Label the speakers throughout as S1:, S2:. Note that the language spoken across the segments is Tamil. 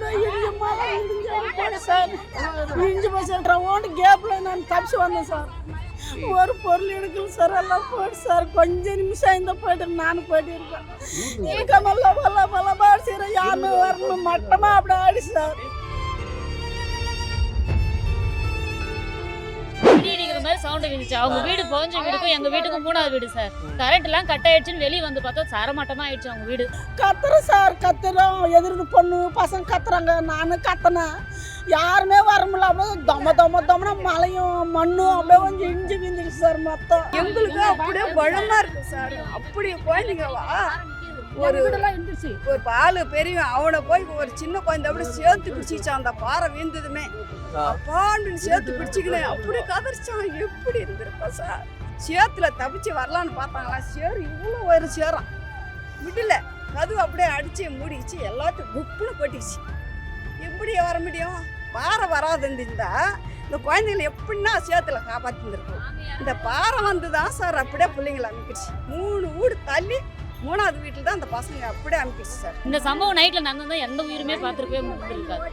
S1: போய் சார். இடிஞ்சு போய் சார் ரவுண்டு கேப்பில் நான் தப்பிச்சு வந்தேன் சார். ஒரு பொருள் எடுக்கல சார் எல்லாம் போயிட்டு சார். கொஞ்சம் நிமிஷம் இந்த போயிட்டு நானும் போயிட்டு இருக்கேன் இருக்க நல்ல பல்ல பல்ல பாடிச்சு யாரும் வரணும் மட்டமா அப்படி ஆடி சார்.
S2: சவுண்ட் இருந்துச்சு அவங்க வீடு புகஞ்ச வீடுக்கும் எங்க வீட்டுக்கும் மூணாவது வீடு சார். கரண்ட் எல்லாம் கட் ஆயிடுச்சுன்னு வெளியே வந்து பார்த்தா சரமட்டமா ஆயிடுச்சு அவங்க வீடு.
S1: கத்துறோம் சார் கத்துறோம். எதிர்த்து பொண்ணு பசங்க கத்துறாங்க. நானும் கத்துனேன். யாருமே வர முடியல. அப்படியே தொம தொம தொமனா மழையும் மண்ணும் அப்படியே கொஞ்சம் இஞ்சி விந்துச்சு சார் மொத்தம்.
S3: எங்களுக்கு அப்படியே பலமா இருக்கு சார். அப்படி குழந்தைங்களா ஒரு ஒரு பால் பெரிய அவனை போய் ஒரு சின்ன குழந்தை அப்படியே சேர்த்து பிடிச்சிச்சான் அந்த பாறை வீழ்ந்ததுமே அப்பான்னு சேர்த்து பிடிச்சிக்கினேன் அப்படி கதறிச்சான். எப்படி இருந்திருப்பா சார்? சேத்துல தப்பிச்சு வரலான்னு பார்த்தாங்களா? சேரு இவ்வளோ ஒரு சேரம் விடல. கதவு அப்படியே அடிச்சு மூடிச்சு எல்லாத்தையும் குப்புன்னு கொட்டிச்சு. எப்படி வர முடியும்? பாறை வராது இருந்தா இந்த குழந்தைங்களை எப்படின்னா சேத்துல காப்பாற்றிருந்துருக்கும் இந்த பாறை வந்து தான் சார் அப்படியே பிள்ளைங்களை அனுப்பிடுச்சு. மூணு வீடு தள்ளி மூணாவது வீட்டில் தான் அந்த பசங்க அப்படியே அனுப்பிடுச்சு சார்.
S2: இந்த சம்பவம் நைட்ல நடந்தா எந்த உயிருமே பார்த்துருக்கவே முடியிருக்காது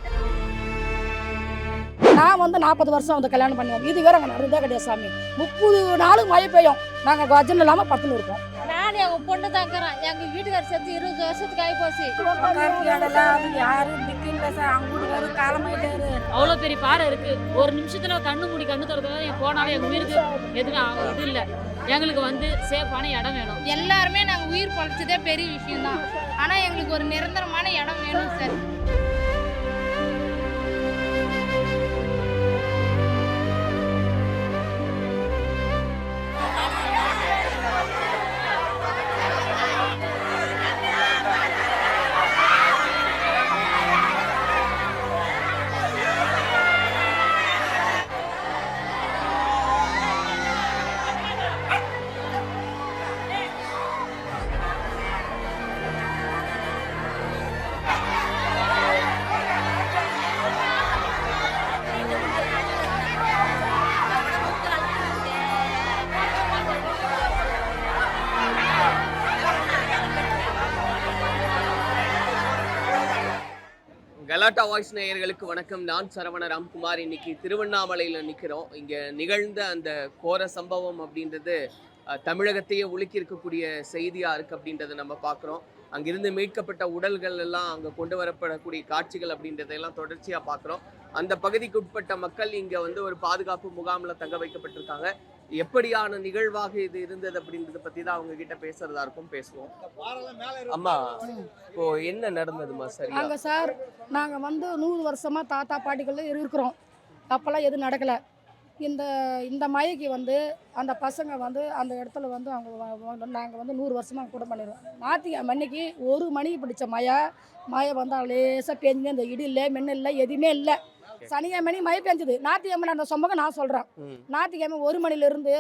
S4: நான் வந்து நாற்பது வருஷம் வந்து கல்யாணம் பண்ணுவோம் இது வேற அங்கே நடந்ததே கிடையாது சாமி. முப்பது நாளும் மழை பெய்யும். நாங்கள் கஜன் இல்லாமல் படுத்துன்னு இருப்போம்.
S5: நான் எங்க பொண்ணு தாக்குறேன் எங்க வீட்டுக்காரர் செத்து இருபது வருஷத்துக்கு ஆகி போச்சு
S2: அவ்வளோ பெரிய பாறை இருக்கு. ஒரு நிமிஷத்துல கண்ணு மூடி கண்ணு திறந்து போனாலும் எங்க உயிருக்கு எதுவும் இது இல்லை. எங்களுக்கு வந்து சேஃபான இடம் வேணும்.
S5: எல்லாருமே நாங்கள் உயிர் பழைச்சதே பெரிய விஷயம் தான் ஆனால் எங்களுக்கு ஒரு நிரந்தரமான இடம் வேணும் சார்.
S6: கலாட்டா வாய்ஸ் நேயர்களுக்கு வணக்கம். நான் சரவண ராம்குமார். இன்னைக்கு திருவண்ணாமலையில் நிற்கிறோம் இங்கே நிகழ்ந்த அந்த கோர சம்பவம் அப்படின்றது தமிழகத்தையே உலுக்கி இருக்கக்கூடிய செய்தியாக இருக்குது அப்படின்றத நம்ம பார்க்குறோம் அங்கிருந்து மீட்கப்பட்ட உடல்கள் எல்லாம் அங்கே கொண்டு வரப்படக்கூடிய காட்சிகள் அப்படின்றதையெல்லாம் தொடர்ச்சியாக பார்க்குறோம் அந்த பகுதிக்கு உட்பட்ட மக்கள் இங்கே வந்து ஒரு பாதுகாப்பு முகாமில் தங்க வைக்கப்பட்டிருக்காங்க. எப்படியான நிகழ்வாக இது இருந்தது அப்படின்றத பற்றி தான் அவங்க கிட்ட பேசுறதா இருக்கும் பேசுவோம். அம்மா இப்போ என்ன நடந்ததுமா சார்
S4: நாங்க சார் நாங்கள் வந்து நூறு வருஷமா தாத்தா பாட்டிகள் இருக்கிறோம். அப்போல்லாம் எதுவும் நடக்கலை. இந்த இந்த மழைக்கு வந்து அந்த பசங்க வந்து அந்த இடத்துல வந்து அவங்க நாங்கள் வந்து நூறு வருஷமாக கூட பண்ணிடுவோம் ஞாயிற்றுக்கிழமை அன்னைக்கு ஒரு மணிக்கு பிடிச்ச மழை மழை வந்து லேசாக பெஞ்சு அந்த இடி இல்லை இல்லை எதுவுமே இல்லை. சனிக்கிழமை மணி மழை பெஞ்சது. ஞாயிற்றுக்கிழமை அந்த சொம்பக நான் சொல்கிறேன்
S6: ம்.
S4: ஞாயிற்றுக்கிழமை ஒரு மணிலேருந்து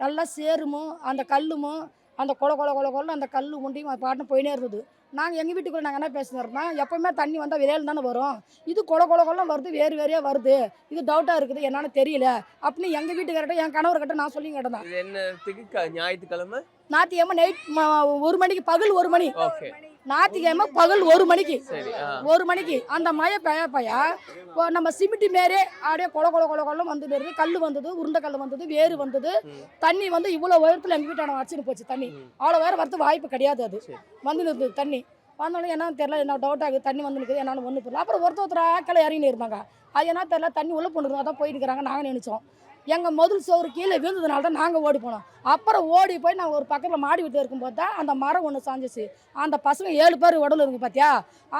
S4: நல்லா சேருமும் அந்த கல்லுமும் அந்த கொல கொல கொல கொல அந்த கல் உண்டியும் பாட்டுன்னு போயினே இருந்தது. நாங்கள் எங்கள் வீட்டுக்குள்ள நாங்கள் என்ன பேசுனோம்னா எப்பவுமே தண்ணி வந்தால் விரையில் தானே வரும். இது கொல கொல கொலம் வருது வேறு வேறையாக வருது. இது டவுட்டாக இருக்குது என்னன்னு தெரியல. அப்படின்னு எங்கள் வீட்டுக்கார்ட்ட என் கணவர்கிட்ட நான் சொல்லி கேட்டேன்
S6: க- ஞாயிற்றுக்கிழமை?
S4: ஞாயிற்றுக்கிழமை நைட் ஒரு மணிக்கு பகல் ஒரு மணி.
S6: ஓகே
S4: ஞாயிற்றுக்கிழமை பகல் ஒரு மணிக்கு. ஒரு மணிக்கு. அந்த மழை பெய்ய இப்போ நம்ம சிமெண்ட்டு மாரி அப்படியே கொல கொல கொல கொலம் வந்து வருது கல் வந்தது உருண்டை கல் வந்தது வேறு வந்தது. தண்ணி வந்து இவ்வளோ உயரத்தில் எங்கள் வீட்டான அடிச்சுட்டு போச்சு தண்ணி. அவ்வளோ வேறு வரது வாய்ப்பு கிடையாது அது. வந்து நிறுத்துது தண்ணி. வந்தோடனே என்னன்னு தெரியல என்ன டவுட் ஆகுது தண்ணி வந்து நிற்குது என்னன்னு ஒன்று புரியல. அப்புறம் ஒருத்தர் ஒருத்தர் ஆக்களை இறங்கின்னு இருந்தாங்க அது என்ன தெரியல தண்ணி உள்ள பொண்ணு அதான் போயிட்டு இருக்கிறாங்க நாங்கள் நினைச்சோம். எங்கள் முதல் சோறு கீழே விழுந்ததுனால தான் நாங்கள் ஓடி போனோம். அப்புறம் ஓடி போய் நாங்கள் ஒரு பக்கத்தில் மாடி வீட்டில் இருக்கும்போது தான் அந்த மரம் ஒன்று சாஞ்சிச்சு. அந்த பசங்க ஏழு பேர் உடல் இருக்கு பார்த்தியா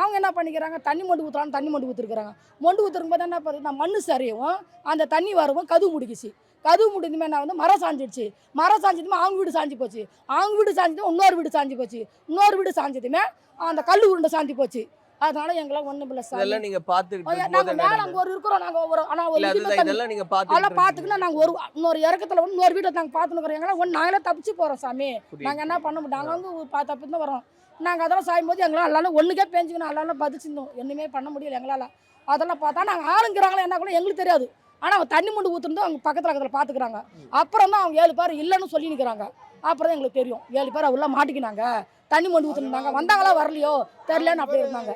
S4: அவங்க என்ன பண்ணிக்கிறாங்க? தண்ணி மொண்டு ஊற்றுறாங்க தண்ணி மொண்டு ஊற்றுருக்குறாங்க மொண்டு ஊற்றுருக்கும் போது என்ன பண்ணுறது மண் சரியவும் அந்த தண்ணி வரவும் கது முடிக்குச்சு கதவு முடிஞ்சுமே நான் வந்து மரம் சாஞ்சிடுச்சு. மரம் சாஞ்சதுமே அவங்க வீடு சாஞ்சி போச்சு. அவங்க வீடு சாஞ்சதுமே இன்னொரு வீடு சாஞ்சி போச்சு. இன்னொரு வீடு சாஞ்சதுமே அந்த கல் உருண்டை சாஞ்சி போச்சு. அதனால எங்களால் ஒன்றும் இல்லை சார்
S6: இதெல்லாம் நீங்க பாத்துக்கிட்டு
S4: நாங்கள் மேலே. அங்கே ஒரு இருக்கிறோம் நாங்கள் ஒரு ஆனால் ஒரு
S6: இதெல்லாம் நீங்க
S4: அதெல்லாம்
S6: பாத்துக்கிட்டு
S4: பார்த்துக்கினா நாங்கள் ஒரு இன்னொரு இறக்கத்தில் வந்து இன்னொரு வீட்டை நாங்கள் பார்த்துன்னு எங்கன்னா ஒன்று நாங்களே தப்பிச்சு போகிறோம் சாமி. நாங்கள் என்ன பண்ண முடியும்? நாங்கள் வந்து ஒரு தப்பி தான் வரோம் நாங்கள் அதெல்லாம் சாயும் போது எங்களால் எல்லாரும் ஒன்றுக்கே பேஞ்சுக்கணும் எல்லாரும் பதிச்சிருந்தோம். ஒன்றுமே பண்ண முடியல எங்களால். அதெல்லாம் பார்த்தா நாங்கள் ஆளுங்கிறாங்களா என்ன கூட எங்களுக்கு தெரியாது. ஆனால் அவங்க தண்ணி முண்டு ஊற்றுருந்து அவங்க பக்கத்தில் பக்கத்தில் பார்த்துக்குறாங்க அப்புறம் தான் அவங்க ஏழு பேர் இல்லைன்னு சொல்லி நிற்கிறாங்க அப்புறம் தான் எங்களுக்கு தெரியும். ஏழு பேர் உள்ள மாட்டிக்கினாங்க. தண்ணி மொண்டு ஊற்றுனாங்க வந்தாங்களா? வரலையோ? தெரியலன்னு அப்படி இருந்தாங்க.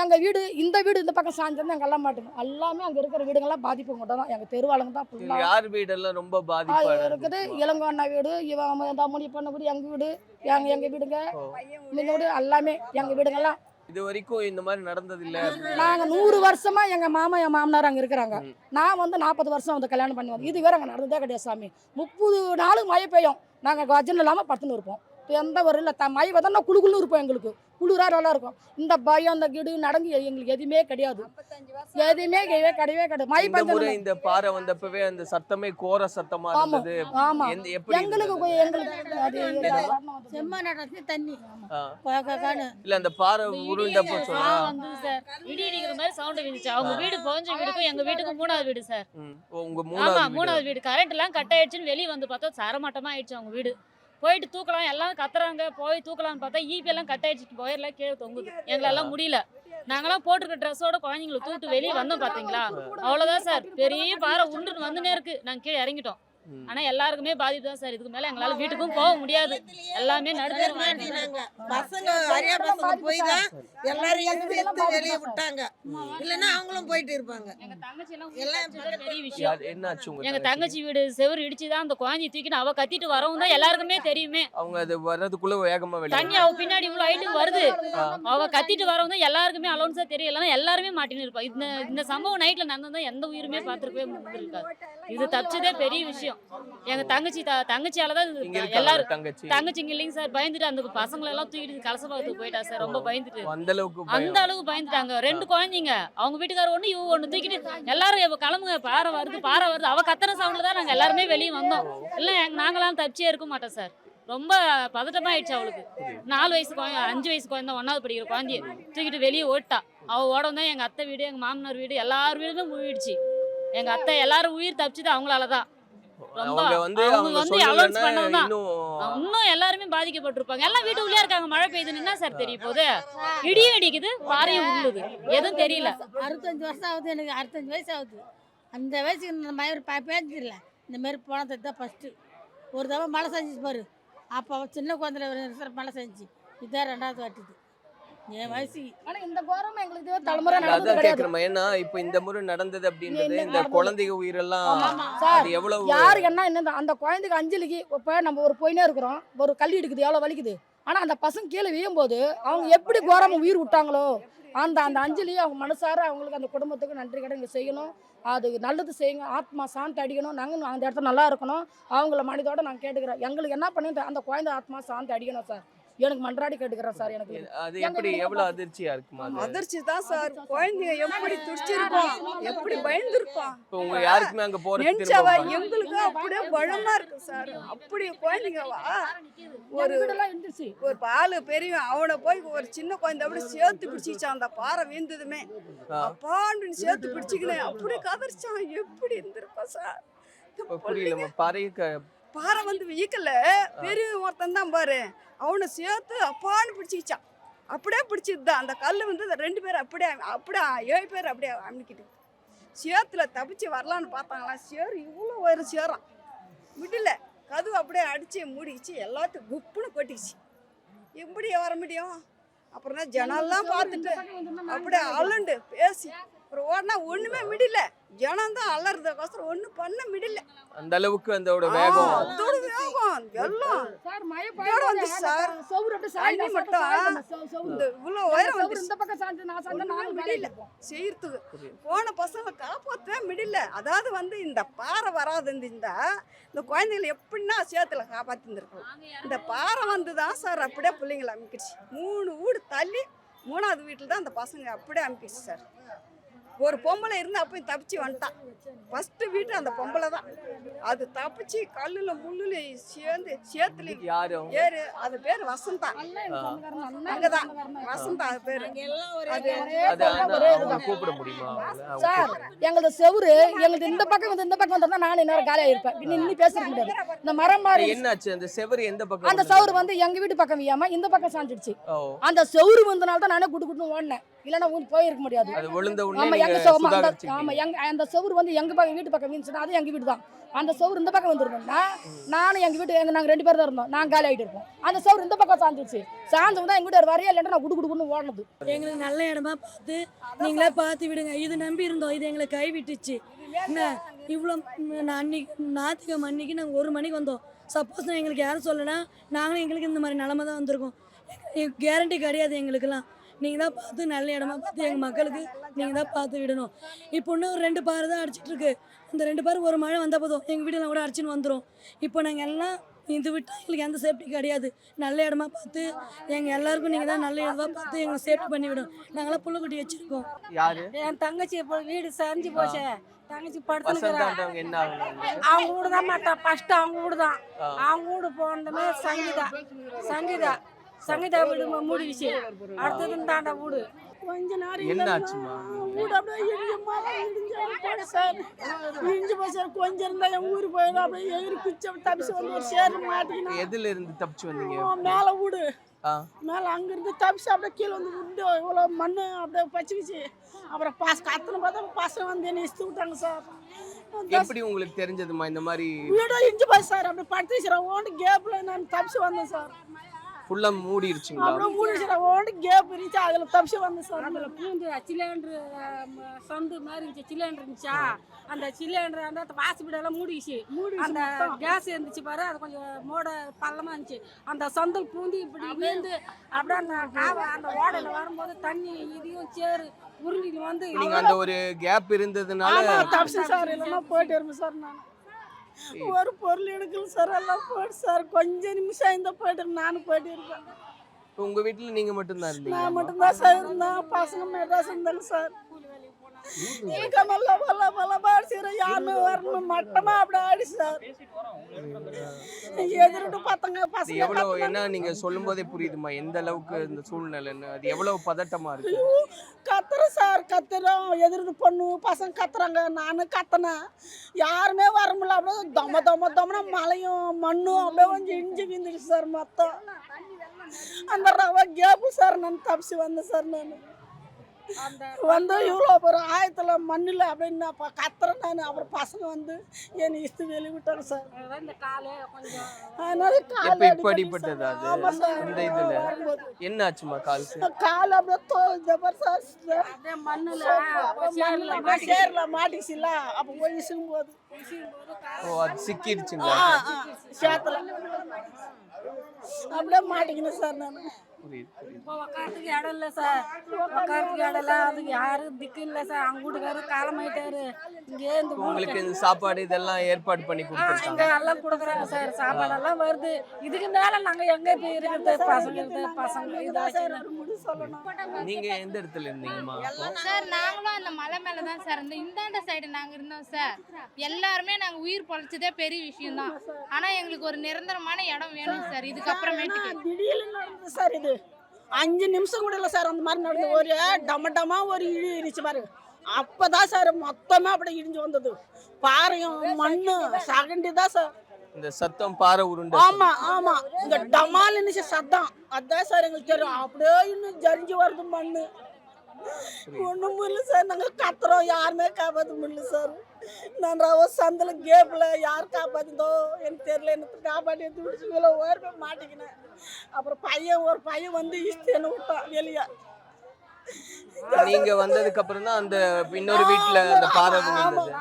S4: எங்க வீடு இந்த வீடு இந்த பக்கம் சாஞ்சிருந்தா எங்க எல்லாம் மாட்டுங்க எல்லாமே அங்க இருக்கிற வீடுங்கெல்லாம் பாதிப்பு மட்டும் தான். எங்க தெருவாளுங்க தான்
S6: இதுல
S4: ஃபுல்லா
S6: யார் வீடெல்லாம் ரொம்ப பாதிப்பு
S4: இருக்குது இளங்கோண்ணா வீடு இவன் இந்த முடி பண்ண வீடு எங்க வீடு எங்க எங்க வீடுங்க இந்த வீடு எல்லாமே எங்க வீடுங்கெல்லாம்
S6: இது வரைக்கும் இந்த மாதிரி நடந்தது இல்ல
S4: நாங்க நூறு வருஷமா எங்க மாமா என் மாமனார் அங்க இருக்கிறாங்க. நான் வந்து நாற்பது வருஷம் வந்து கல்யாணம் பண்ணி வந்து இது வேற அங்க நடந்ததே கிடையாது சாமி. முப்பது நாளுக்கு மழை பெய்யும். நாங்க கஜன் இல்லாம படுத்துன்னு இருப்போம். எந்த ஒரு இல்லை த மழை வந்தா குழு குழு இருப்போம் எங்களுக்கு. குளிரா நல்லா இருக்கும். இந்த பயம் இந்த கிடு நடங்கு எங்களுக்கு எதுவுமே கிடையாது. எதுவுமே கிடையவே கிடையவே கிடையாது. மழை பஞ்சம்
S6: இந்த பாறை வந்தப்பவே அந்த சத்தமே கோர சத்தமா இருந்தது.
S4: ஆமா. எங்களுக்கு எங்களுக்கு அது
S1: செம்ம தண்ணி.
S6: இல்ல அந்த பாறை உருண்டப்ப சொன்னா.
S2: இடி இடிக்கிற மாதிரி சவுண்ட் வந்துச்சு அவங்க வீடு புகஞ்ச வீடுக்கும் எங்க வீட்டுக்கும் மூணாவது வீடு சார்.
S6: உங்க மூணாவது வீடு.
S2: மூணாவது வீடு. கரண்ட் எல்லாம் கட் ஆயிடுச்சுன்னு வெளியே வந்து பார்த்தா சரமட்டமா ஆயிடுச்சு அவங்க வீடு. போயிட்டு தூக்கலாம் எல்லாம் கத்துறாங்க. போய் தூக்கலாம்னு பார்த்தா ஈபி எல்லாம் கட் ஆயிடுச்சு. ஒயர்லாம் கீழே தொங்குது. எங்களால முடியல. நாங்களாம் போட்டிருக்க ட்ரெஸ்ஸோட குழந்தைங்களை தூக்கிட்டு வெளியே வந்தோம் பாத்தீங்களா? அவ்வளவுதான் சார் பெரிய பாறை உண்டுன்னு வந்துனே இருக்கு. நாங்கள் கீழே இறங்கிட்டோம். ஆனா எல்லாருக்குமே பாதிப்பு தான் சார். இதுக்கு மேல எங்களால வீட்டுக்கும் போக முடியாது. எல்லாமே நடுத்தர
S7: பசங்க வரையா பசங்க போய் தான் எல்லாரும் எடுத்து எடுத்து வெளியே விட்டாங்க. இல்லைன்னா அவங்களும் போயிட்டு இருப்பாங்க.
S2: எங்க தங்கச்சி எல்லாம் பெரிய விஷயம்.
S6: என்னாச்சு உங்க
S2: எங்க
S6: தங்கச்சி?
S2: வீடு செவுரு இடிச்சுதான் அந்த குழந்தைய தூக்கிட்டு அவ கத்திட்டு வரவும் தான் எல்லாருக்குமே தெரியுமே.
S6: அவங்க அது வர்றதுக்குள்ள வேகமா வெளியே
S2: தண்ணி அவ பின்னாடி இவ்வளவு ஹைட்டுக்கு வருது. அவ கத்திட்டு வரவும் தான் எல்லாருக்குமே அலௌன்ஸா தெரியும். இல்லைன்னா எல்லாருமே மாட்டின்னு இருப்பா. இந்த இந்த சம்பவம் நைட்ல நடந்தா எந்த உயிருமே பார்த்துருக்கவே இருக்காது இது தப்பிச்சதே பெரிய விஷயம். எங்க தங்கச்சி த- தங்கச்சியால தான் எல்லாரும்
S6: தங்கச்சி
S2: தங்கச்சி. இங்க இல்லைங்க சார் பயந்துட்டு அந்த பசங்களை எல்லாம் தூக்கிட்டு கலசபாகத்துக்கு போயிட்டா சார். ரொம்ப பயந்துட்டு.
S6: அந்த அளவுக்கு
S2: அந்த அளவுக்கு பயந்துட்டாங்க. ரெண்டு குழந்தைங்க. அவங்க வீட்டுக்கார ஒண்ணு இவ ஒண்ணு தூக்கிட்டு எல்லாரும் கிளம்புங்க பாறை வருது பாறை வருது. அவ கத்துற சவுண்ட்ல தான் நாங்க எல்லாருமே வெளியே வந்தோம். இல்ல நாங்களாம் தப்பிச்சே இருக்க மாட்டோம் சார். ரொம்ப பதட்டமா ஆயிடுச்சு அவளுக்கு. நாலு வயசு குழந்தை அஞ்சு வயசு குழந்தை ஒன்னாவது படிக்கிற குழந்தைய தூக்கிட்டு வெளியே ஓட்டா அவ ஓடவும் தான் எங்க அத்தை வீடு எங்க மாமனார் வீடு எல்லார் வீடுமே முழுகிடுச்சு. எங்க அத்தை எல்லாரும் உயிர் தப்பிச்சது அவங்களாலதான். ரொம்ப
S6: அவங்க வந்து
S2: அலௌன்ஸ்
S6: இன்னும்
S2: எல்லாருமே பாதிக்கப்பட்டிருப்பாங்க. எல்லாம் வீட்டு உள்ளே இருக்காங்க. மழை பெய்யுதுன்னு என்ன சார் தெரிய போகுது? இடியும் அடிக்குது பாறையும் உள்ளுது எதுவும் தெரியல.
S1: அறுபத்தஞ்சு வருஷம் ஆகுது எனக்கு அறுபத்தஞ்சு வயசு ஆகுது. அந்த வயசுக்கு இந்த மாதிரி ப பேஞ்சதில்ல இந்த மாதிரி போனது தான் ஃபஸ்ட்டு ஒரு தடவை மழை செஞ்சுச்சு பாரு. அப்போ சின்ன குழந்தைல மழை செஞ்சு. இதான் ரெண்டாவது வாட்டுது. என் வயசு
S4: ஆனா இந்த கோரம் எங்களுக்கு தலைமுறை நடந்தது
S6: அதான்
S4: கிடையாது.
S6: கேக்குறேன் ஏன்னா இப்ப இந்த முறை நடந்தது அப்படின்றது இந்த? குழந்தைங்க உயிரெல்லாம்.
S4: சார்,
S6: அது எவ்வளவு
S4: என்ன என்ன அந்த குழந்தைக்கு அஞ்சலிக்கு இப்போ நம்ம ஒரு போயினே இருக்கிறோம். ஒரு கல் எடுக்குது எவ்வளோ வலிக்குது? ஆனால் அந்த பசங்க கீழே விழும்போது அவங்க எப்படி கோரம உயிர் விட்டாங்களோ அந்த அந்த அஞ்சலி அவங்க மனசார அவங்களுக்கு அந்த குடும்பத்துக்கு நன்றி கடன் செய்யணும். அது நல்லது செய்யுங்க ஆத்மா சாந்தி அடிக்கணும். நாங்கள் அந்த இடத்துல நல்லா இருக்கணும். அவங்கள மனிதோட நான் கேட்டுக்கிறேன். எங்களுக்கு என்ன பண்ணி அந்த குழந்தை ஆத்மா சாந்தி அடிக்கணும் சார். எனக்கு மன்றாடி கேட்டுக்கிறேன் சார் எனக்கு.
S6: அது எப்படி எவ்வளவு அதிர்ச்சியா இருக்குமா அது?
S3: அதிர்ச்சி தான் சார். குழந்தைங்க எப்படி துடிச்சிருக்கோம் எப்படி பயந்துருக்கோம்
S6: இப்ப உங்க யாருக்குமே அங்க
S3: நெஞ்சவா
S6: திரும்ப
S3: எங்களுக்கு அப்படியே பழமா இருக்கு சார். அப்படி குழந்தைங்கவா
S4: ஒரு
S3: ஒரு பால் பெரியவன் அவனை போய் ஒரு சின்ன குழந்தை அப்படி சேர்த்து பிடிச்சிச்சான் அந்த பாறை வீழ்ந்ததுமே. அப்பான்னு சேர்த்து பிடிச்சிக்கினேன் அப்படி கதறிச்சான் எப்படி இருந்திருக்கோம் சார்?
S6: புரியல பறைய
S3: பாறை வந்து வீக்கல. பெரிய ஒருத்தன் தான் பாரு. அவனை சேர்த்து அப்பான்னு பிடிச்சிக்கிச்சான். அப்படியே பிடிச்சிதுதான் அந்த கல் வந்து ரெண்டு பேரும் அப்படியே அப்படியே ஏழு பேர் அப்படியே அமுக்கிட்டு. சேத்துல தப்பிச்சு வரலான்னு பார்த்தாங்களா? சேரு இவ்வளோ ஒரு சேரம் விடல. கதவு அப்படியே அடிச்சு மூடிச்சு எல்லாத்தையும் குப்புன்னு கொட்டிச்சு எப்படி வர முடியும்? அப்புறம் தான் ஜனம்லாம் பார்த்துட்டு அப்படியே அலண்டு பேசி. அப்புறம் ஓடினா ஒன்றுமே மிடில ஜனம் தான் அலறதுக்கோசரம் ஒன்றும் பண்ண மிடில
S6: அந்த அளவுக்கு அதோட வேகம்.
S3: அதோட வேகம் எல்லாம்.
S4: சார் மழை
S3: வந்து சார்,
S4: சவுறு அப்படியே சாய்ந்தா
S3: மட்டும். இந்த இவ்வளோ உயரம் வந்து
S4: இந்த பக்கம் சாய்ந்து நான் சாய்ந்தா
S3: ஒண்ணுமே முடியல.
S4: வெளியில
S3: செய்யறதுக்கு. போன பசங்களை காப்பாற்றவே முடியல அதாவது வந்து இந்த பாறை வராது இருந்தா இந்த குழந்தைகளை எப்படின்னா சேத்துல காப்பாத்திருந்துருக்கலாம். இந்த பாறை வந்து தான் சார் அப்படியே பிள்ளைங்களை அமுக்கிடுச்சு. மூணு வீடு தள்ளி மூணாவது வீட்டில் தான் அந்த பசங்க அப்படியே அமுக்கிடுச்சு சார். ஒரு பொம்பளை இருந்து அப்பயும் தப்பிச்சு வந்துட்டான். ஃபஸ்ட்டு வீட்டு அந்த பொம்பளை தான். அது தப்பிச்சு கல்லுல முள்ளுல சேர்ந்து சேத்துல ஏறு அது பேர் வசந்தா. அங்கதான். வசந்தா அது பேரு.
S4: சார் எங்களது செவுரு எங்களது இந்த பக்கம் வந்து இந்த பக்கம் வந்தா நான் இன்னொரு காலியா இருப்பேன். இன்னும் இன்னும் பேசிருக்க முடியாது. இந்த மரம் மாதிரி
S6: என்னாச்சு அந்த செவரு எந்த பக்கம்
S4: அந்த? சவுறு வந்து எங்க வீட்டு பக்கம் வியாம இந்த பக்கம் சாஞ்சிடுச்சு. அந்த செவுரு வந்தனால தான் நானே குட்டு குட்டுன்னு ஓடினேன். இல்லைன்னா ஊந்து போயிருக்க முடியாது.
S6: அது விழுந்த உடனே
S4: ஆமா
S6: நீங்க
S4: எங்க சோ- ஆமா, அந்த
S6: சுதாகரிச்சீங்க
S4: ஆமா எங்க அந்த செவுரு வந்து எங்க பக்கம் வீட்டு பக்கம் வீழ்ந்துச்சுன்னா அது எங்க வீடு தான் அந்த செவுரு இந்த பக்கம் வந்துருந்தோம்னா நானும் எங்க வீட்டு எங்க நாங்க ரெண்டு பேர் தான் இருந்தோம். நான் காலி ஆகிட்டு இருப்போம். அந்த செவுரு இந்த பக்கம் சாந்துச்சு சாந்து தான் எங்க வீட்டு வரையா இல்லைன்னா நான் குடு குடுன்னு ஓடுனது.
S8: எங்களுக்கு நல்ல இடமா பார்த்து நீங்களே பார்த்து விடுங்க. இது நம்பி இருந்தோம். இது எங்களை கைவிட்டுச்சு. என்ன? இவ்வளோ நான் அன்னைக்கு ஞாயிற்றுக்கிழமை அன்னைக்கு நாங்கள் ஒரு மணிக்கு வந்தோம். சப்போஸ் நான் எங்களுக்கு யாரும் சொல்லனா நாங்களும் எங்களுக்கு இந்த மாதிரி நிலமை தான் வந்திருக்கோம். கேரண்டி கிடையாது எங்களுக்கெல்லாம். நீங்கள் தான் பார்த்து நல்ல இடமா பார்த்து எங்கள் மக்களுக்கு நீங்கள் தான் பார்த்து விடணும். இப்போ இன்னும் ஒரு ரெண்டு பாரு தான் அடிச்சிட்டு இருக்கு. அந்த ரெண்டு பாரு ஒரு மழை வந்தால் போதும். எங்கள் வீடெல்லாம் கூட அடிச்சுன்னு வந்துடும் இப்போ நாங்கள் எல்லாம் இது விட்டால் எங்களுக்கு எந்த சேஃப்டி கிடையாது. நல்ல இடமா பார்த்து எங்கள் எல்லாருக்கும் நீங்கள் தான் நல்ல இடமா பார்த்து எங்களை சேஃப்டி பண்ணி விடும் நாங்களாம் புள்ளக்குட்டி வச்சுருக்கோம்.
S1: என் தங்கச்சி இப்போ வீடு சரிஞ்சு போச்சு. தங்கச்சி
S6: ஆகுனாங்க
S1: அவங்க வீடு தான் மாட்டா. ஃபர்ஸ்ட் அவங்க வீடு தான். அவங்க வீடு போனதுமே சங்கீதா சங்கீதா சங்கீதா வீடு மூடிடுச்சு. அடுத்தது இந்தாண்ட வீடு. கொஞ்ச நேரம்
S6: என்ன ஆச்சுமா
S1: வீடு அப்படியே இடிஞ்ச மாதிரி இடிஞ்சு சார். இடிஞ்சு போச்சு சார். கொஞ்சம் இருந்தா என் ஊர் போயிடும். அப்படியே எகிரி குச்சி தப்பிச்சு வந்து ஒரு சேரு மாட்டிக்கணும்
S6: எதுல இருந்து தப்பிச்சு வந்தீங்க?
S1: மேலே வீடு. மேலே அங்கிருந்து தப்பிச்சு அப்படியே கீழே வந்து விட்டு இவ்வளோ மண் அப்படியே பச்சிக்கிச்சு. அப்புறம் பாஸ் கத்துன்னு பார்த்தா பசங்க வந்து என்னை இஸ்து விட்டாங்க சார்.
S6: எப்படி உங்களுக்கு தெரிஞ்சதுமா இந்த மாதிரி?
S1: வீடு இடிஞ்சு போச்சு சார். அப்படி படுத்துச்சு ஓண்டு கேப்ல நான் தப்பிச்சு வந்தேன் சார்.
S6: ஃபுல்லா மூடிருச்சுங்களா?
S1: அப்புறம் மூடிச்சு ஓண்டு கேப் இருந்துச்சு அதில் தப்பிச்சு வந்தேன் சார்
S9: அதில் பூந்து சிலிண்டரு சந்து மாதிரி இருந்துச்சு சிலிண்டர் இருந்துச்சா? அந்த சிலிண்டர் அந்த வாசிப்பீடெல்லாம் மூடிச்சு அந்த கேஸ் இருந்துச்சு பாரு அது கொஞ்சம் மோட பள்ளமாக இருந்துச்சு. அந்த சந்தல் பூந்தி இப்படி விழுந்து அப்படியே அந்த அந்த ஓடையில் வரும்போது தண்ணி இதையும் சேறு உருண்டிட்டு வந்து
S6: நீங்க அந்த ஒரு கேப் இருந்ததுனால
S1: ஆமா தப்பிச்சு சார் இல்லைன்னா போயிட்டு இருப்பேன் சார் நான். ஒரு பொருள் எடுக்கல சார் எல்லாம் போயிட்டு சார். கொஞ்சம் நிமிஷம் இந்த போயிட்டு நானும் போயிட்டு இருப்பேன்
S6: உங்க வீட்டுல நீங்க மட்டும்தான் இருந்தீங்க
S1: நான் மட்டும்தான் சார் இருந்தேன். பசங்க மெட்ராஸ் இருந்தாங்க சார். இங்க நல்ல பல்ல பல்ல பாடிச்சுற யாருமே வரணும். மட்டமா அப்படி ஆடி சார். எதிர்ட்டு பத்தங்க பசங்க
S6: எவ்வளவு
S1: கத்துனாங்க.
S6: என்ன நீங்க சொல்லும் போதே புரியுதுமா? எந்த அளவுக்கு இந்த சூழ்நிலைன்னு அது எவ்வளவு பதட்டமா இருக்கு?
S1: கத்துறோம் சார் கத்துறோம். எதிர்த்து பொண்ணு பசங்க கத்துறாங்க. நானும் கத்துனேன் யாருமே வர முடியல. அப்படியே தொம தொம தொமன மழையும் மண்ணும் அப்படியே கொஞ்சம் இஞ்சி விந்துடுச்சு சார் மொத்தம். அந்த ரவ கேப்பு சார் நான் தப்பிச்சு வந்தேன் சார் நான். வந்து இவ்வளோ ஒரு ஆயத்தில் மண்ணில் அப்படின்னு அப்போ கத்துறேன் நான். அப்புறம் பசங்க வந்து என்னை இஸ்து வெளியே விட்டாங்க சார்
S9: காலு
S1: அதனால கால்
S6: எப்ப இப்ப
S1: அடிபட்டுச்சு
S6: அடிபட்டது
S1: சார்.
S6: அது?
S1: ஆமா சார்.
S6: இந்த இதுல? என்ன ஆச்சுமா காலுக்கு
S1: கால் அப்படியே பாரு சார்
S9: மண்ணில்
S1: சேரில்
S9: மாட்டி
S1: சேரில் மாட்டிச்சுல அப்போ போய் இசுக்கும் போது
S6: ஓ அது சிக்கிடுச்சுங்களா?
S1: சேத்துல. அப்படியே மாட்டிக்கணும் சார் நான்.
S6: புரியுது
S9: இப்போ உக்காரத்துக்கு இடம் இல்லை சார். உக்காரத்துக்கு இடம் இல்லை அதுக்கு யாரும் திக்கு இல்லை சார். அவங்க வீட்டுக்காரு காலமாயிட்டாரு. இங்கே இந்த
S6: உங்களுக்கு இந்த சாப்பாடு இதெல்லாம் ஏற்பாடு பண்ணி
S9: இங்க
S6: கொடுத்துருக்காங்க.
S9: எல்லாம் கொடுக்குறாங்க சார். சாப்பாடெல்லாம் வருது. இதுக்கு மேல நாங்க எங்க போய் இருக்கிறது? பசங்க பசங்க இதை வச்சு
S1: முடி சொல்லணும்.
S6: நீங்க எந்த இடத்துல இருந்தீங்கம்மா?
S5: சார் நாங்களும் அந்த மலை மேல தான் சார் இருந்தோம். இந்தாண்ட சைடு நாங்க இருந்தோம் சார். எல்லாருமே நாங்க உயிர் பொழைச்சதே பெரிய விஷயம் தான் ஆனா எங்களுக்கு ஒரு நிரந்தரமான இடம் வேணும் சார் இதுக்கப்புறமேட்டுக்கு
S1: திடீர்னு சார் இது. அஞ்சு நிமிஷம் கூட இல்லை சார் அந்த மாதிரி நடந்தது. ஒரு டம டமா ஒரு இழி இருந்துச்சு பாரு அப்பதான் சார் மொத்தமா அப்படியே இடிஞ்சு வந்தது. பாறையும் மண்ணு சகண்டி தான் சார்.
S6: இந்த சத்தம் பாறை உருண்டை
S1: ஆமா ஆமா. இந்த டமால் இருந்துச்சு சத்தம். அதான் சார் எங்களுக்கு தெரியும். அப்படியே இன்னும் ஜரிஞ்சு வருது மண்ணு. ஒன்றும் முடியல சார். நாங்கள் கத்துறோம். யாருமே காப்பாற்ற முடியல சார். நான் ரவ சந்தில் கேப்பில் யார் காப்பாற்றிதோ எனக்கு தெரியல. எனக்கு காப்பாற்றி துடிச்சு மேலே ஓர் போய் மாட்டிக்கினேன். அப்புறம் பையன் ஒரு பையன் வந்து இஸ்தேன்னு விட்டான் வெளியே.
S6: நீங்க வந்ததுக்கு அப்புறம் தான் அந்த இன்னொரு வீட்டுல அந்த விழுந்தது.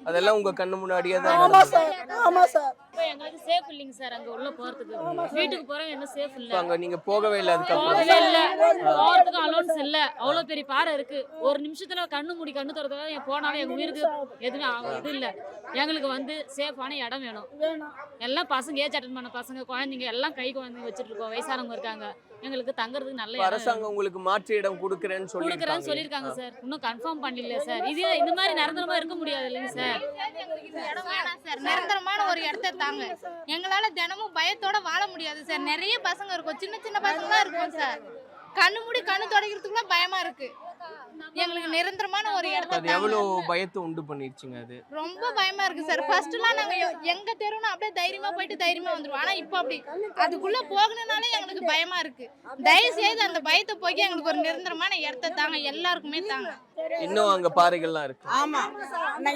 S6: அதெல்லாம் உங்க கண்ணு முன்னாடியே தான்
S1: ஆமா. சார். ஆமா சார்.
S2: இப்போ எங்களுக்கு சேஃப் இல்லைங்க சார் அங்க உள்ள போறதுக்கு. வீட்டுக்கு போறோம் என்ன சேஃப் இல்ல.
S6: அங்க நீங்க போகவே இல்லை அதுக்கப்புறம்.
S2: போகவே இல்ல. போறதுக்கு அலோன்ஸ் இல்ல. அவ்வளவு பெரிய பாறை இருக்கு. ஒரு நிமிஷத்துல கண்ணு மூடி கண்ணு திறந்தா போனாலும் எங்க உயிருக்கு எதுவுமே ஆகும் இது இல்ல. எங்களுக்கு வந்து சேஃபான இடம் வேணும்.
S1: வேணும்
S2: எல்லாம் பசங்க ஏஜ் அட்டன் பண்ண பசங்க குழந்தைங்க எல்லாம் கை குழந்தைங்க வச்சிட்டு இருக்கோம். வயசானவங்க இருக்காங்க. எங்களுக்கு தங்குறதுக்கு நல்ல
S6: அரசாங்கம் உங்களுக்கு மாற்று இடம் கொடுக்கறேன்னு
S2: கொடுக்குறேன்னு
S6: சொல்லிருக்காங்க
S2: சொல்லியிருக்காங்க சார் இன்னும் கன்ஃபார்ம் பண்ணல சார் இது இந்த மாதிரி நிரந்தரமா இருக்க முடியாது இல்லைங்க சார்
S5: எங்களுக்கு இந்த இடம் வேணாம் சார் நிரந்தரமான ஒரு இடத்த தாங்க எங்களால தினமும் பயத்தோட வாழ முடியாது சார். நிறைய பசங்க இருக்கும். சின்ன சின்ன பசங்க தான் இருக்கும் சார். கண்ணு மூடி கண்ணு துடைக்கிறதுக்குள்ள பயமா இருக்கு. எங்களுக்கு நிரந்தரமான ஒரு இடத்த.
S6: எவ்வளவு பயத்தை உண்டு பண்ணிருச்சுங்க அது?
S5: ரொம்ப பயமா இருக்கு சார். ஃபர்ஸ்ட்லாம் நாங்க எ- எங்க தெருவுன்னு அப்படியே தைரியமா போயிட்டு தைரியமா வந்துருவோம். ஆனா இப்போ அப்படி அதுக்குள்ள போகணும்னாலே எங்களுக்கு பயமா இருக்கு. தயவு செய்து அந்த பயத்தை போக்கி எங்களுக்கு ஒரு நிரந்தரமான இடத்த தாங்க. எல்லாருக்குமே தாங்க.
S6: இன்னும் அங்க பாறைகள்லாம் இருக்கு.
S7: ஆமா.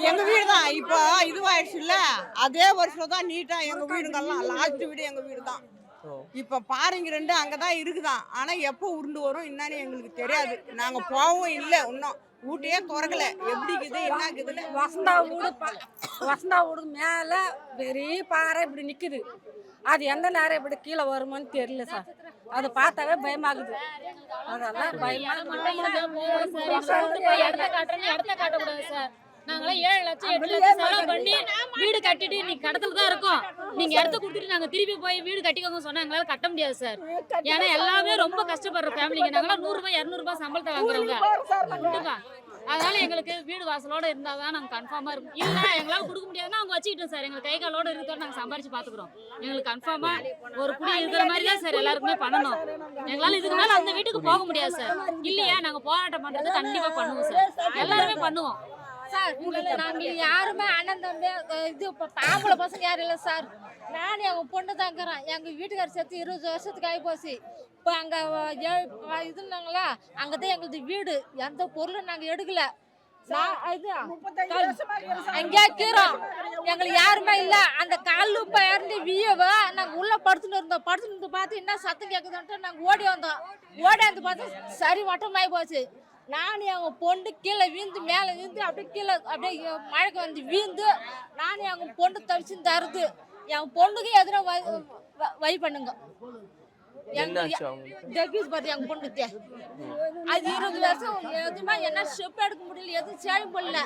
S7: எங்க வீடு தான். இப்போ இதுவாயிடுச்சுல்ல. அதே வருஷம் தான் நீட்டா எங்க வீடுங்கெல்லாம் லாஸ்ட் வீடு எங்க வீடு தான். இப்ப பாருங்க ரெண்டு அங்கதான் இருக்குதான். ஆனா எப்போ உருண்டு வரும் என்னன்னு எங்களுக்கு தெரியாது. நாங்க போகவும் இல்லை இன்னும் ஊட்டியே திறக்கல. எப்படி இருக்குது என்ன இருக்குதுன்னு
S9: வசந்தா வீடு வசந்தா வீடு மேலே பெரிய பாறை இப்படி நிற்குது அது எந்த நேரம் இப்படி கீழே வருமோன்னு தெரியல சார். அதை பார்த்தாவே பயமாகுது. அதெல்லாம் பயமா
S2: நாங்களாம் ஏழு லட்சம் எட்டு லட்சம் செலவு பண்ணி வீடு கட்டிட்டு நீ கடத்துல தான் இருக்கோம். நீங்க இடத்த கொடுத்துட்டு நாங்க திருப்பி போய் வீடு கட்டிக்கோங்க சொன்னா எங்களால கட்ட முடியாது சார். ஏன்னா எல்லாமே ரொம்ப கஷ்டப்படுற ஃபேமிலிங்க நாங்களாம் நூறு ரூபாய் இருநூறு ரூபாய் சம்பளத்தை வாங்குறவங்க கண்டிப்பா. அதனால எங்களுக்கு வீடு வாசலோட இருந்தாதான் நாங்க கன்ஃபார்மா இருக்கும். இல்ல எங்களால கொடுக்க முடியாதுன்னா அவங்க வச்சுக்கிட்டோம் சார். எங்களுக்கு கை காலோட இருக்கோம் நாங்க சம்பாரிச்சு பாத்துக்கிறோம். எங்களுக்கு கன்ஃபார்மா ஒரு குடி இருக்கிற மாதிரி தான் சார் எல்லாருக்குமே பண்ணணும். எங்களால இதுக்கு மேல அந்த வீட்டுக்கு போக முடியாது சார். இல்லையா? நாங்க போராட்டம் பண்றது கண்டிப்பா பண்ணுவோம் சார். எல்லாருமே பண்ணுவோம்.
S10: சார் நாங்க யாருமே அண்ணன் தம்பி இது இப்போ ஆம்பளை பசங்க யாரும் இல்லை சார். நானும் எங்கள் பொண்ணு தான் இருக்கிறேன் எங்கள் வீட்டுக்காரர் சேர்த்து இருபது வருஷத்துக்கு ஆகி போச்சு இப்போ அங்கே இதுனாங்களா அங்கே தான் எங்களுது வீடு. எந்த பொருளும் நாங்கள் எடுக்கல. எங்களுக்கு யாருமே இல்லை. அந்த கல்லு பயிர்ந்து வியவ நாங்கள் உள்ளே படுத்துன்னு இருந்தோம். இருந்து பார்த்து என்ன சத்தம் கேட்குதுன்ட்டு நாங்கள் ஓடி வந்தோம். ஓடி வந்து பார்த்து சரி வட்டமாகி போச்சு. நானும் எங்கள் பொண்ணு கீழே வீழ்ந்து மேலே வீழ்ந்து அப்படியே கீழே அப்படியே மழைக்கு வந்து வீழ்ந்து நானும் எங்கள் பொண்ணு தவிச்சு தருது. என் பொண்ணுக்கு எதிராக வை வ- வை பண்ணுங்க. பொண்ணுக்கு அது இருபது வருஷம் எதுவுமே என்ன ஸ்டெப் எடுக்க முடியல எதுவும் செய்ய முடியல.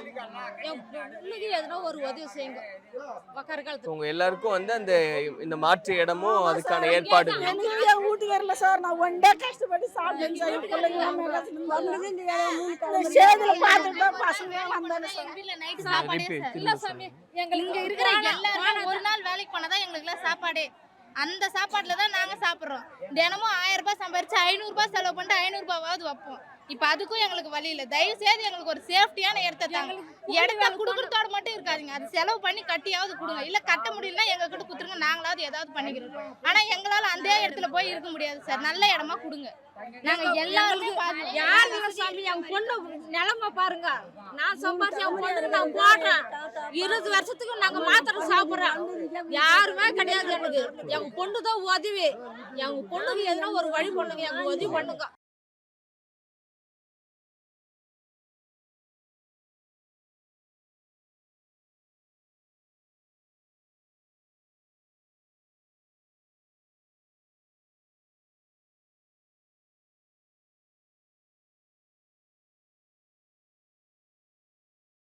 S10: என் பொண்ணுக்கு எதுனா ஒரு உதவி செய்யுங்க. உக்கார காலத்துல.
S6: உங்க எல்லாருக்கும் வந்து அந்த இந்த மாற்று இடமும் அதுக்கான ஏற்பாடுகள்
S1: எனக்கு என் வீட்டுக்காரல சார். நான் ஒன் டே கஷ்டப்பட்டு சாப்பிட்டேன் சார். சேதுல பார்த்துட்டு பசங்க வந்தாங்க சார்.
S10: இல்ல சாமி எங்களுக்கு
S5: இருக்கிற எல்லாருமே ஒரு நாள் வேலைக்கு போனாதான் எங்களுக்கு எல்லாம் சாப்பாடே. அந்த சாப்பாட்டுல தான் நாங்கள் சாப்பிட்றோம். தினமும் ஆயிரம் ரூபாய் சம்பாரிச்சு ஐநூறுரூபா செலவு பண்ணிட்டு ஐநூறுரூபாவாவது வைப்போம். இப்ப அதுக்கும் எங்களுக்கு வழி இல்ல. தயவு செய்து எங்களுக்கு ஒரு சேஃப்டியான இடத்த தாங்க. இடத்த குடுக்கறதோட மட்டும் இருக்காதீங்க. அது செலவு பண்ணி கட்டியாவது கொடுங்க. இல்ல கட்ட முடியலன்னா எங்க கிட்ட குடுத்துருங்க நாங்களாவது ஏதாவது பண்ணிக்கிறோம். ஆனா எங்களால அந்த இடத்துல போய் இருக்க முடியாது சார். நல்ல இடமா கொடுங்க. நாங்க எல்லாருமே பார்த்து-
S10: யார் இல்ல சாமி? பொண்ணு நிலைமை பாருங்க. நான் சம்பாரிச்சு நான் போடுறேன். இருபது வருஷத்துக்கு நாங்க மாத்திரை சாப்பிடுறோம். யாருமே கிடையாது எனக்கு. எங்க பொண்ணு தான் உதவி. எங்க பொண்ணுக்கு எதுனா ஒரு வழி பண்ணுங்க. எங்க உதவி பண்ணுங்க.